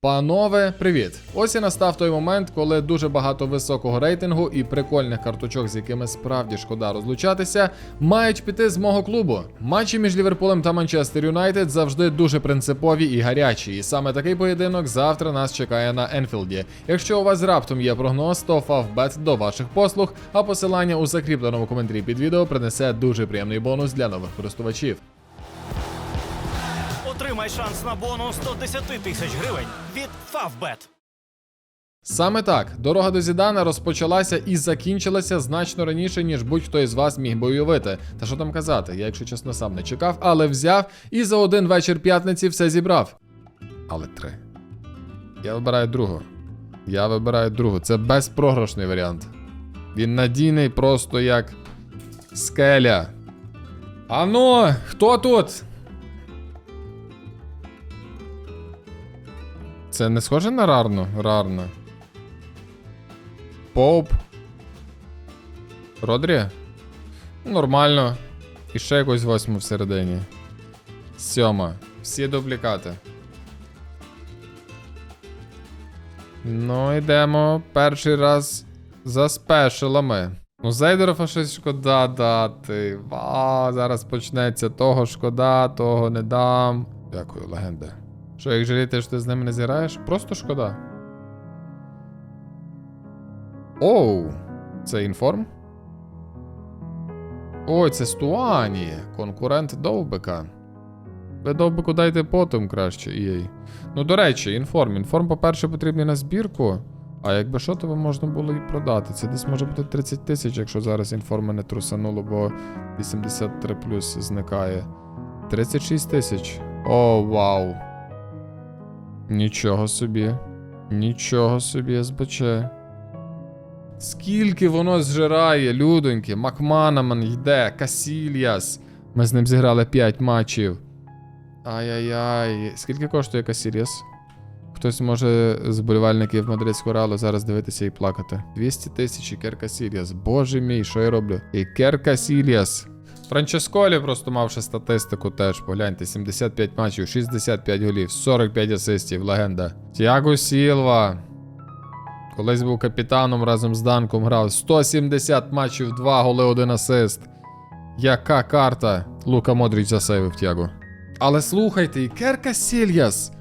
Панове, привіт! Ось і настав той момент, коли дуже багато високого рейтингу і прикольних карточок, з якими справді шкода розлучатися, мають піти з мого клубу. Матчі між Ліверпулем та Манчестер Юнайтед завжди дуже принципові і гарячі. І саме такий поєдинок завтра нас чекає на Енфілді. Якщо у вас раптом є прогноз, то Фавбет до ваших послуг, а посилання у закріпленому коментарі під відео принесе дуже приємний бонус для нових користувачів. Отримай шанс на бонус 110 тисяч гривень від Favbet. Саме так, дорога до Зідана розпочалася і закінчилася значно раніше, ніж будь-хто із вас міг би уявити. Та що там казати, я, якщо чесно, сам не чекав, але взяв і за один вечір п'ятниці все зібрав. Але три. Я вибираю другу. Я вибираю другу. Це безпрограшний варіант. Він надійний просто як скеля. Ану, хто тут? Це не схоже на рарно? Рарно. Поуп. Родрі? Нормально. І ще якось восьму всередині. Сьома. Всі дублікати. Ну, йдемо перший раз за спешилами. Ну, Зейдерова щось шкода дати. А, зараз почнеться того шкода, того не дам. Дякую, легенда. Що, як жаліти, що ти з ними не зіграєш? Просто шкода. Оу, це інформ? Ой, це Стуані, конкурент Довбика. Ви Довбику дайте потім краще, EA. Ну, до речі, інформ. Інформ, по-перше, потрібний на збірку. А якби що, то можна було і продати. Це десь може бути 30 тисяч, якщо зараз інформа не трусануло, бо 83 плюс зникає. 36 тисяч. О, вау. Нічого собі. Нічого собі, СБЧ. Скільки воно зжирає, людоньки. Макманаман йде, Касільяс. Ми з ним зіграли 5 матчів. Ай-яй-яй. Скільки коштує Касільяс? Хтось може з болівальників мадридського ралу зараз дивитися і плакати. 200 тисяч Ікер Касільяс. Боже мій, що я роблю? Ікер Касільяс. Франческолі просто мавши статистику теж. Погляньте, 75 матчів, 65 голів, 45 асистів, легенда. Тіаго Сілва. Колись був капітаном разом з Данком грав. 170 матчів, 2 голи, 1 асист. Яка карта? Лука Модріч засейвив Тіаго. Але слухайте, Ікер Касільяс.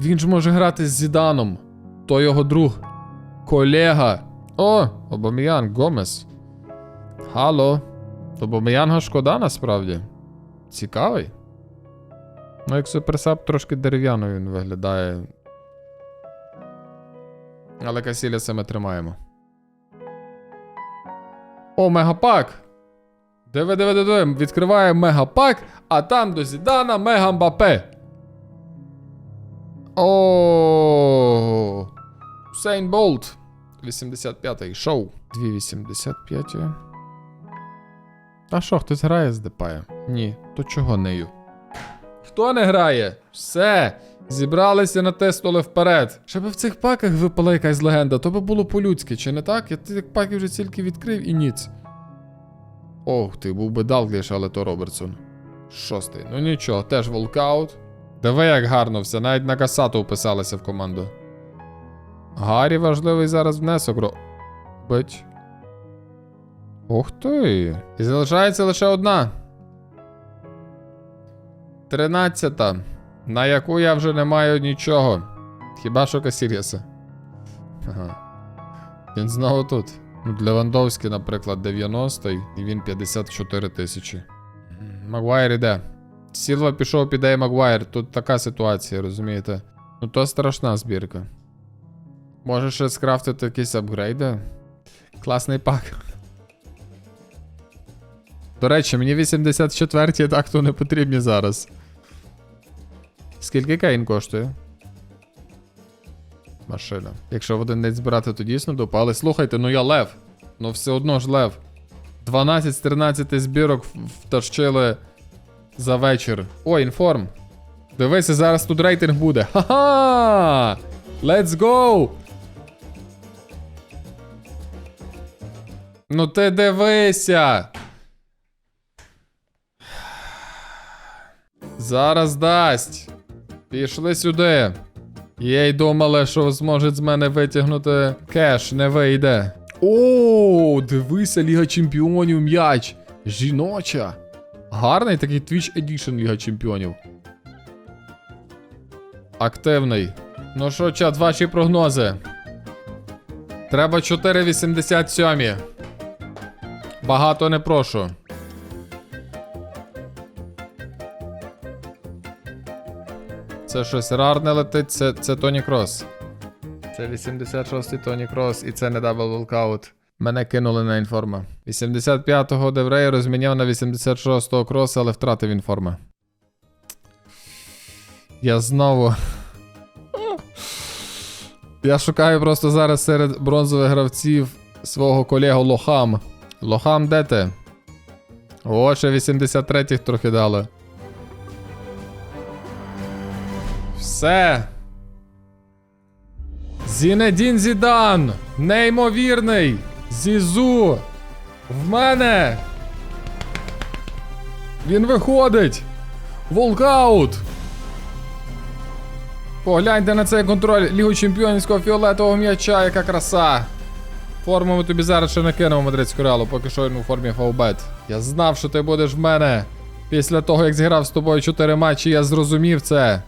Він ж може грати з Зіданом. То його друг. Колега. О, Обаміян Гомес. Хало. Обаміянга шкода насправді. Цікавий. Ну, як суперсап трошки дерев'яною він виглядає. Але Касіліса ми тримаємо. О, мегапак! Диви, диви, диви, відкриваємо мегапак, а там до Зідана Мегамбапе. О, Сейн Болт. 85-й шоу. 2,85. А що, хтось грає з Депая? Ні, то чого нею? Хто не грає? Все. Зібралися на натиснули вперед. Щоб в цих паках випала якась легенда, то би було по-людськи, чи не так? Я тих паків вже тільки відкрив і ніц. Ох ти, був би Далгліш, але то Робертсон. Шостий. Ну нічого, теж волкаут. Диви, як гарно все, навіть на касату вписалися в команду. Гаррі важливий зараз внесок робить. Ух ти. І залишається лише одна. Тринадцята. На яку я вже не маю нічого. Хіба що Касіріса. Ага. Він знову тут. Левандовський, наприклад, 90 і він 54 тисячі. Магуайр іде. Сілва пішов, піде і Магуайр. Тут така ситуація, розумієте? Ну то страшна збірка. Може ще скрафтити якісь апгрейди? Класний пак. До речі, мені 84 ті так то не потрібні зараз. Скільки Кейн коштує? Машина. Якщо в один день збирати, то дійсно допали. Слухайте, ну я лев. Ну все одно ж лев. 12 з 13 збірок втащили за вечір. О, інформ. Дивися, зараз тут рейтинг буде. Ха-ха! Let's go! Ну ти дивися! Зараз дасть. Пішли сюди. Їй думали, що зможуть з мене витягнути кеш, не вийде. О, дивися, Ліга Чемпіонів м'яч. Жіноча. Гарний такий Twitch Edition Ліга Чемпіонів. Активний. Ну що, чат, ваші прогнози. Треба 4,87. Багато не прошу. Це щось рарне летить, це, це Тоні Крос. Це 86-й Тоні Крос, і це не дабл волкаут. Мене кинули на інформа. 85-го Деврей розміняв на 86-го кроса, але втратив інформа. Я знову. Я шукаю просто зараз серед бронзових гравців свого колегу Лохам. Лохам, де ти? О, ще 83-х трохи дали. Все. Зінедін Зідан! Неймовірний! Зізу! В мене! Він виходить! Волкаут! Погляньте на цей контроль Лігу Чемпіонського фіолетового м'яча, яка краса! Форму ми тобі зараз ще накинемо мадридську реалу, поки що він у формі фаубет. Я знав, що ти будеш в мене. Після того, як зіграв з тобою 4 матчі, я зрозумів це.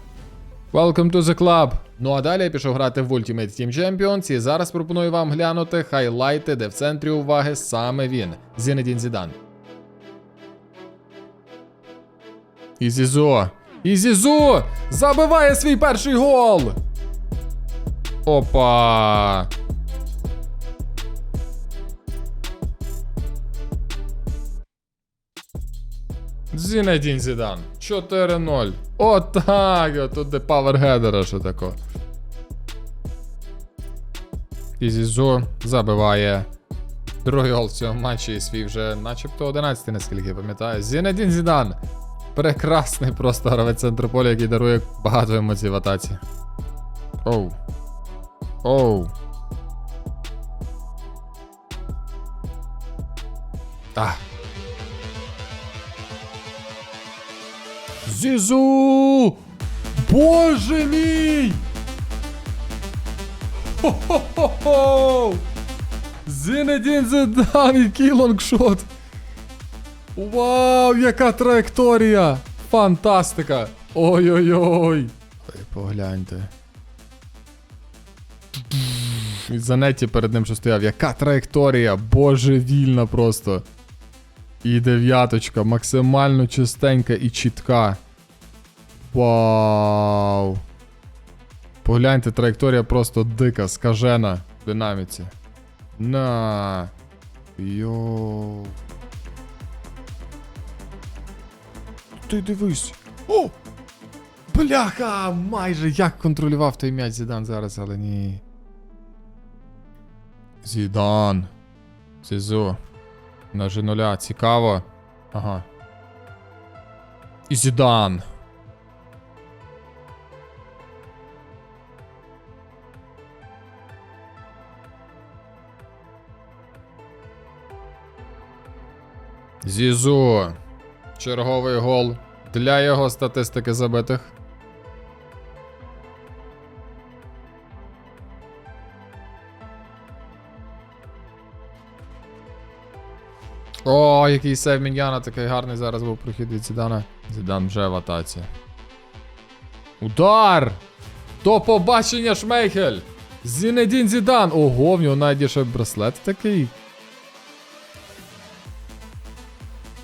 Welcome to the club. Ну а далі я пішов грати в Ultimate Team Champions і зараз пропоную вам глянути хайлайти, де в центрі уваги саме він. Зінедін Зідан. Ізізо. Ізізо! Забиває свій перший гол! Опа! Зінедін Зідан. 4-0. Отак! Отут де паверхедера, що тако. І Зізо забиває. Другий гол в цьому матчі і свій вже начебто 11, наскільки я пам'ятаю. Зінедін Зідан. Прекрасний просто гравець центру поля, який дарує багато емоцій в атаці. Оу. Оу. А. Зізу! Боже мій! Хо-хо-хо-хо! Зінедін Зидан, який лонгшот! Вау, яка траєкторія! Фантастика! Ой-ой-ой! Ой, погляньте. І Занетті перед ним що стояв. Яка траєкторія! Божевільна просто. І дев'яточка, максимально чистенька і чітка. Вау. Погляньте, траєкторія просто дика, скажена в динаміці. На. Йоу. Ти дивись. О! Бляха! Майже як контролював той м'яч Зідан зараз, але ні. Зідан. Зізу. На G0, цікаво. Ага. І Зідан. Зізу. Черговий гол для його статистики забитих. О, який сейв Міньяна, такий гарний зараз був прохід від Зідана. Зідан вже в атаці. Удар! До побачення, Шмейхель! Зінедін Зідан! Ого, в нього навіть браслет такий.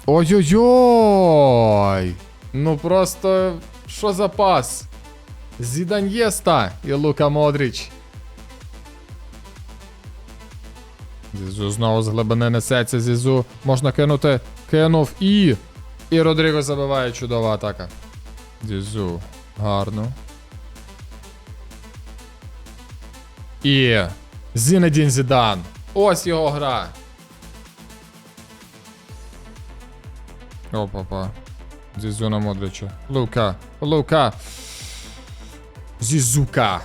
Ой-ой-ой! Ну просто що за пас? Зіданьєста і Лука Модріч. Зізу знову з глибини несеться Зізу. Можна кинути. Кинув і. І Родріго забиває чудова атака. Зізу. Гарно. І. Зінедін Зідан. Ось його гра. Опа-па. Зізу на Модрича. Лука. Лука. Зізука.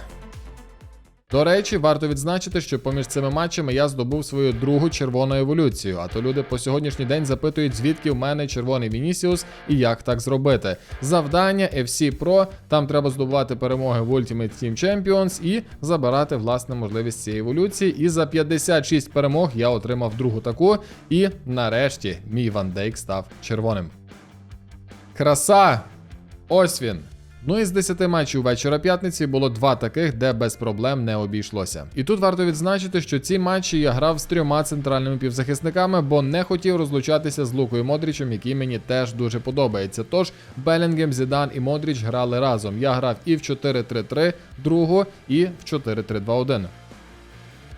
До речі, варто відзначити, що поміж цими матчами я здобув свою другу червону еволюцію. А то люди по сьогоднішній день запитують, звідки в мене червоний Вінісіус і як так зробити. Завдання FC Pro, там треба здобувати перемоги в Ultimate Team Champions і забирати власне можливість цієї еволюції. І за 56 перемог я отримав другу таку. І нарешті мій Ван Дейк став червоним. Краса! Ось він. Ну і з 10 матчів вечора п'ятниці було два таких, де без проблем не обійшлося. І тут варто відзначити, що ці матчі я грав з трьома центральними півзахисниками, бо не хотів розлучатися з Лукою Модрічем, який мені теж дуже подобається. Тож Белінгем, Зідан і Модріч грали разом. Я грав і в 4-3-3 другу, і в 4-3-2-1.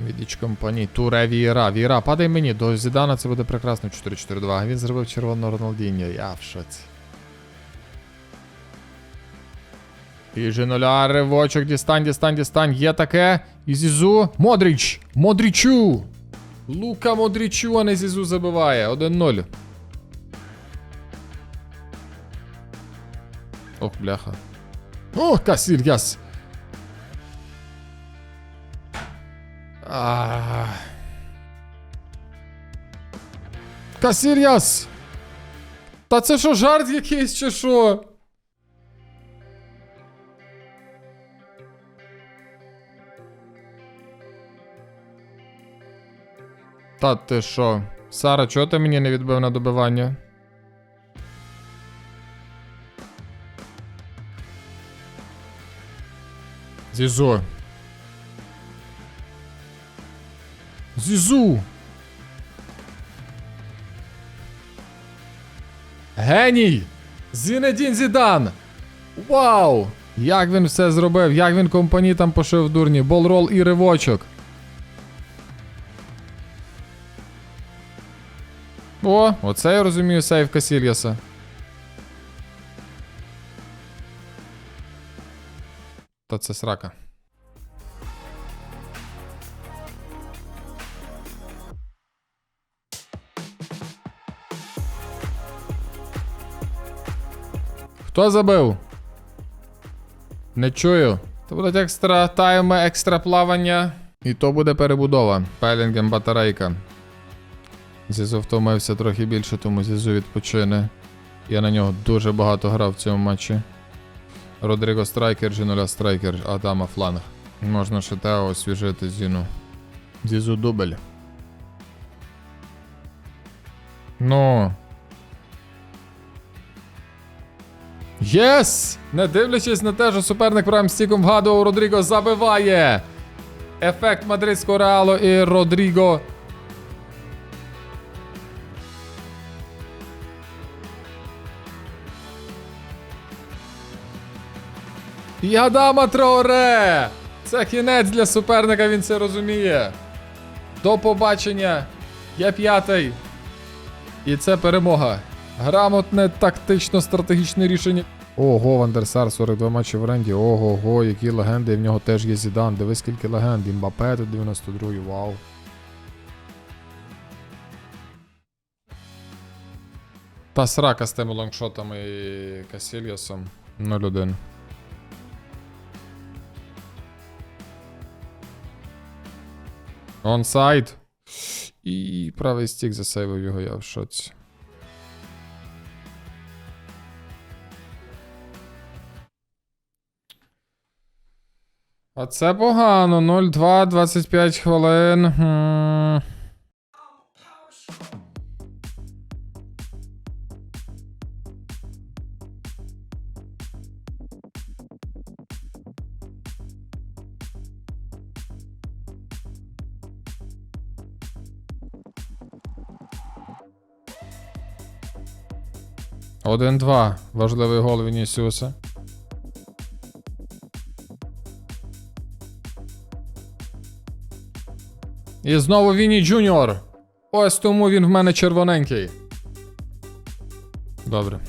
Відіч компанії Туре Вієра. Вієра, падай мені. До Зідана це буде прекрасно 4-4-2. Він зробив червоного Роналдіння. Я в шоці. І Женоля, ривочок, дістань, дістань, дістань. Є таке. І Зізу. Модріч! Модрічу! Лука Модрічу, а не Зізу забиває. 1-0. Ох, бляха. О, Касільяс! А. Касільяс! Та це що, жарт якийсь чи що? Та ти що? Сара, чого ти мені не відбив на добивання? Зізу. Зізу. Геній! Зінедін Зідан! Вау! Як він все зробив, як він компані там пошив дурні, болрол і ривочок. О, оце я розумію сейв Касільяса. Та це срака. Хто забив? Не чую. То будуть екстра тайми, екстра плавання. І то буде перебудова. Пелінгем батарейка. Зізу втомився трохи більше, тому Зізу відпочине. Я на нього дуже багато грав в цьому матчі. Родріго страйкер, Джиноля страйкер, Адама фланг. Можна ще Тео освіжити Зіну. Зізу дубль. Ну. Єс! Не дивлячись на те, що суперник правим стіком вгадував, Родріго забиває! Ефект мадридського реалу і Родріго І Адама Траоре! Це кінець для суперника, він це розуміє. До побачення. Я п'ятий. І це перемога. Грамотне тактично-стратегічне рішення. Ого, Вандерсар, 42 матчі в оренді. Ого, го, які легенди. І в нього теж є Зідан. Диви скільки легенд. Імбапе тут 92-й, вау. Та срака з тими лонгшотами і Касільясом. 0-1. Онсайд. І правий стік засейвив його, я в шоці. А це погано. 0-2, 25 хвилин. Хм. Один-два. Важливий гол Вінісіуса. І знову Віні Джуніор. Ось тому він в мене червоненький. Добре.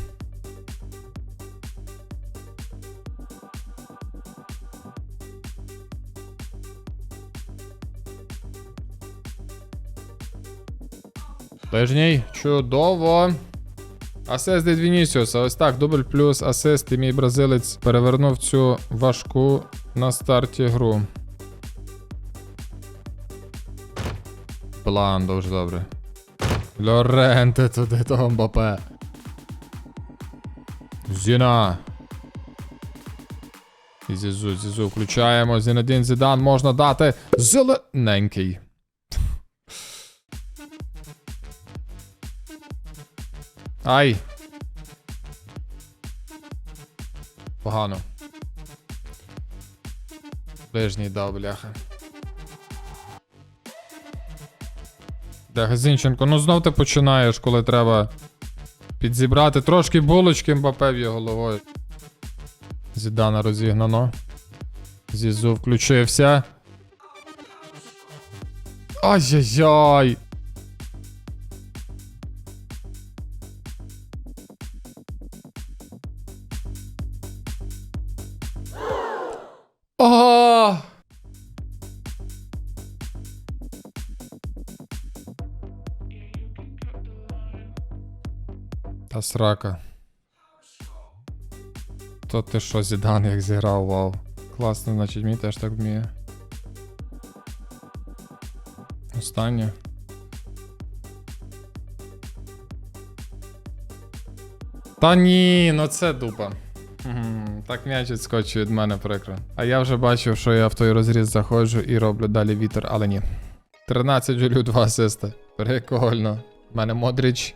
Ближній. Чудово. Асест від Вінісіуса. Ось так. Дубль плюс асест, і мій бразилець перевернув цю важку на старті гру. План дуже добре. Лоренте, туди того Мбапе. Зіна. Зізу, зізу, включаємо. Зінадін зідан можна дати зелененький. Ай. Погано. Ближній дав, бляха. Бляха, Зінченко, ну знов ти починаєш, коли треба підзібрати трошки булочки Мбапе в головою. Зідана розігнано. Зізу включився. Ай-яй-яй! Та срака. То ти що, Зідан як зіграв, вау. Класно, значить мій теж так вміє. Останнє. Та ні, ну це дупа. Так м'яч відскочив від мене прикро. А я вже бачив, що я в той розріз заходжу і роблю далі вітер, але ні. 13 голів, 2 асисти. Прикольно. У мене Модріч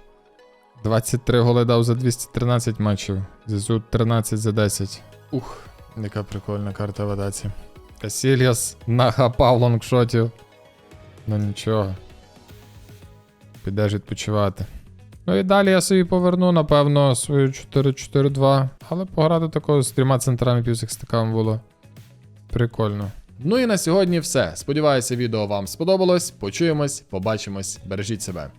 23 голи дав за 213 матчів. Зізу 13 за 10. Ух, яка прикольна карта в адаці. Касільяс нахапав лонгшотів. Ну нічого. Підеш відпочивати. Ну і далі я собі поверну, напевно, свою 4-4-2. Але пограти такого з трьома центрами півсекстиками було прикольно. Ну і на сьогодні все. Сподіваюся, відео вам сподобалось. Почуємось, побачимось, бережіть себе.